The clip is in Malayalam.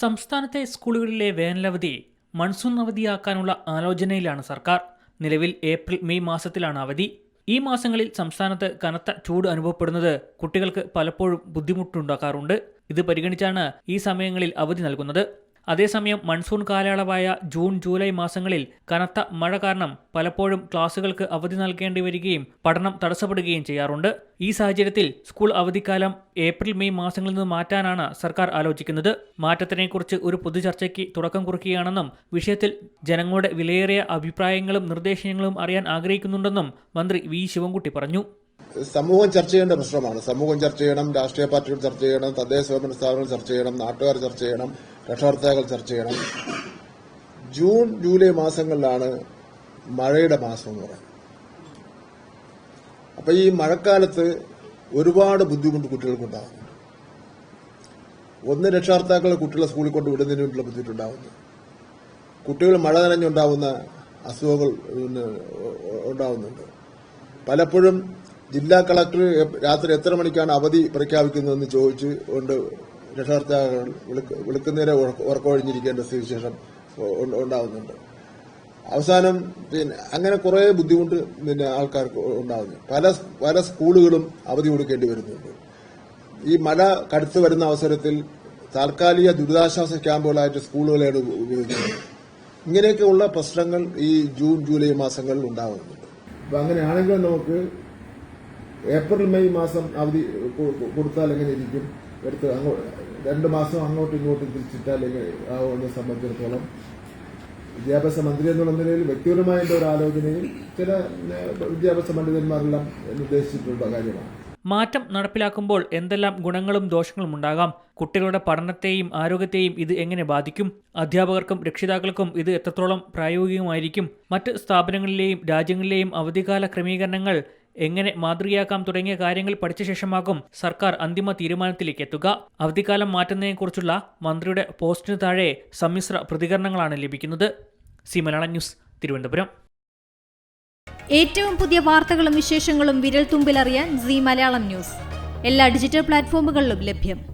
സംസ്ഥാനത്തെ സ്കൂളുകളിലെ വേനലവധി മൺസൂൺ അവധിയാക്കാനുള്ള ആലോചനയിലാണ് സർക്കാർ. നിലവിൽ ഏപ്രിൽ മെയ് മാസത്തിലാണ് അവധി. ഈ മാസങ്ങളിൽ സംസ്ഥാനത്ത് കനത്ത ചൂട് അനുഭവപ്പെടുന്നത് കുട്ടികൾക്ക് പലപ്പോഴും ബുദ്ധിമുട്ടുണ്ടാക്കാറുണ്ട്. ഇത് പരിഗണിച്ചാണ് ഈ സമയങ്ങളിൽ അവധി നൽകുന്നത്. അതേസമയം മൺസൂൺ കാലയളവായ ജൂൺ ജൂലൈ മാസങ്ങളിൽ കനത്ത മഴ കാരണം പലപ്പോഴും ക്ലാസുകൾക്ക് അവധി നൽകേണ്ടി വരികയും പഠനം തടസ്സപ്പെടുകയും ചെയ്യാറുണ്ട്. ഈ സാഹചര്യത്തിൽ സ്കൂൾ അവധിക്കാലം ഏപ്രിൽ മെയ് മാസങ്ങളിൽ നിന്ന് മാറ്റാനാണ് സർക്കാർ ആലോചിക്കുന്നത്. മാറ്റത്തിനെക്കുറിച്ച് ഒരു പൊതുചർച്ചയ്ക്ക് തുടക്കം കുറിക്കുകയാണെന്നും വിഷയത്തിൽ ജനങ്ങളുടെ വിലയേറിയ അഭിപ്രായങ്ങളും നിർദ്ദേശങ്ങളും അറിയാൻ ആഗ്രഹിക്കുന്നുണ്ടെന്നും മന്ത്രി വി. ശിവൻകുട്ടി പറഞ്ഞു. സമൂഹം ചർച്ച ചെയ്യേണ്ട പ്രശ്നമാണ്. സമൂഹം ചർച്ച ചെയ്യണം രാഷ്ട്രീയ പാർട്ടികൾ ചർച്ച ചെയ്യണം തദ്ദേശ സ്വയംഭരണ സ്ഥാപനങ്ങൾ ചർച്ച ചെയ്യണം നാട്ടുകാർ ചർച്ച ചെയ്യണം രക്ഷകർത്താക്കൾ ചർച്ച ചെയ്യണം. ജൂൺ ജൂലൈ മാസങ്ങളിലാണ് മഴയുടെ മാസം എന്ന് പറയുന്നത്. അപ്പൊ ഈ മഴക്കാലത്ത് ഒരുപാട് ബുദ്ധിമുട്ട് കുട്ടികൾക്കുണ്ടാകുന്നു. ഒന്ന് രക്ഷകർത്താക്കൾ കുട്ടികളെ സ്കൂളിൽ കൊണ്ട് വിടുന്നതിന് വേണ്ടിയുള്ള ബുദ്ധിമുട്ടുണ്ടാകുന്നു. കുട്ടികൾ മഴ നനഞ്ഞുണ്ടാവുന്ന അസുഖങ്ങൾ ഉണ്ടാവുന്നുണ്ട് പലപ്പോഴും ജില്ലാ കളക്ടർ രാത്രി എത്ര മണിക്കാണ് അവധി പ്രഖ്യാപിക്കുന്നതെന്ന് ചോദിച്ച് കൊണ്ട് രക്ഷകർത്താക്കൾ വിളിക്ക- വിളിക്കുന്നതിനെ ഉറക്ക- ഉറക്കമൊഴിഞ്ഞിരിക്കേണ്ട സ്ഥിതിവിശേഷം ഉണ്ടാവുന്നുണ്ട്. അവസാനം പിന്നെ അങ്ങനെ കുറെ ബുദ്ധിമുട്ട് പിന്നെ ആൾക്കാർക്ക് ഉണ്ടാവുന്നു. പല പല സ്കൂളുകളും അവധി കൊടുക്കേണ്ടി വരുന്നുണ്ട്. ഈ മഴ കടുത്തു വരുന്ന അവസരത്തിൽ താൽക്കാലിക ദുരിതാശ്വാസ ക്യാമ്പുകളായിട്ട് സ്കൂളുകളെയാണ് ഉപയോഗിക്കുന്നത് ഇങ്ങനെയൊക്കെയുള്ള പ്രശ്നങ്ങൾ ഈ ജൂൺ ജൂലൈ മാസങ്ങളിൽ ഉണ്ടാകുന്നുണ്ട് അപ്പൊ അങ്ങനെയാണെങ്കിൽ നമുക്ക് ഏപ്രിൽ മെയ് മാസം അവധി കൊടുത്താൽ എങ്ങനെ ഇരിക്കും? എടുത്ത് അങ്ങോട്ട് രണ്ട് മാസം അങ്ങോട്ടും ഇങ്ങോട്ടും തിരിച്ചിട്ടാൽ ആവുമെന്നെ സംബന്ധിച്ചിടത്തോളം വിദ്യാഭ്യാസ മന്ത്രി എന്നുള്ള നിലയിൽ വ്യക്തിപരമായ ഒരു ആലോചനയിൽ ചില വിദ്യാഭ്യാസ പണ്ഡിതന്മാരെല്ലാം നിർദ്ദേശിച്ചിട്ടുള്ള കാര്യമാണ്. മാറ്റം നടപ്പിലാക്കുമ്പോൾ എന്തെല്ലാം ഗുണങ്ങളും ദോഷങ്ങളും ഉണ്ടാകാം? കുട്ടികളുടെ പഠനത്തെയും ആരോഗ്യത്തെയും ഇത് എങ്ങനെ ബാധിക്കും? അധ്യാപകർക്കും രക്ഷിതാക്കൾക്കും ഇത് എത്രത്തോളം പ്രായോഗികമായിരിക്കും? മറ്റ് സ്ഥാപനങ്ങളിലെയും രാജ്യങ്ങളിലെയും അവധികാല ക്രമീകരണങ്ങൾ എങ്ങനെ മാതൃകയാക്കാം തുടങ്ങിയ കാര്യങ്ങൾ പഠിച്ച ശേഷമാകും സർക്കാർ അന്തിമ തീരുമാനത്തിലേക്ക് എത്തുക അവധിക്കാലം മാറ്റുന്നതിനെക്കുറിച്ചുള്ള മന്ത്രിയുടെ പോസ്റ്റിന് താഴെ സമ്മിശ്ര പ്രതികരണങ്ങളാണ് ലഭിക്കുന്നത്. C Malayalam news Thiruvananthapuram. ഏറ്റവും പുതിയ വാർത്തകളും വിശേഷങ്ങളും വിരൽ തുമ്പിലറിയാൻ സി മലയാളം ന്യൂസ്. എല്ലാ ഡിജിറ്റൽ പ്ലാറ്റ്ഫോമുകളിലും ലഭ്യം.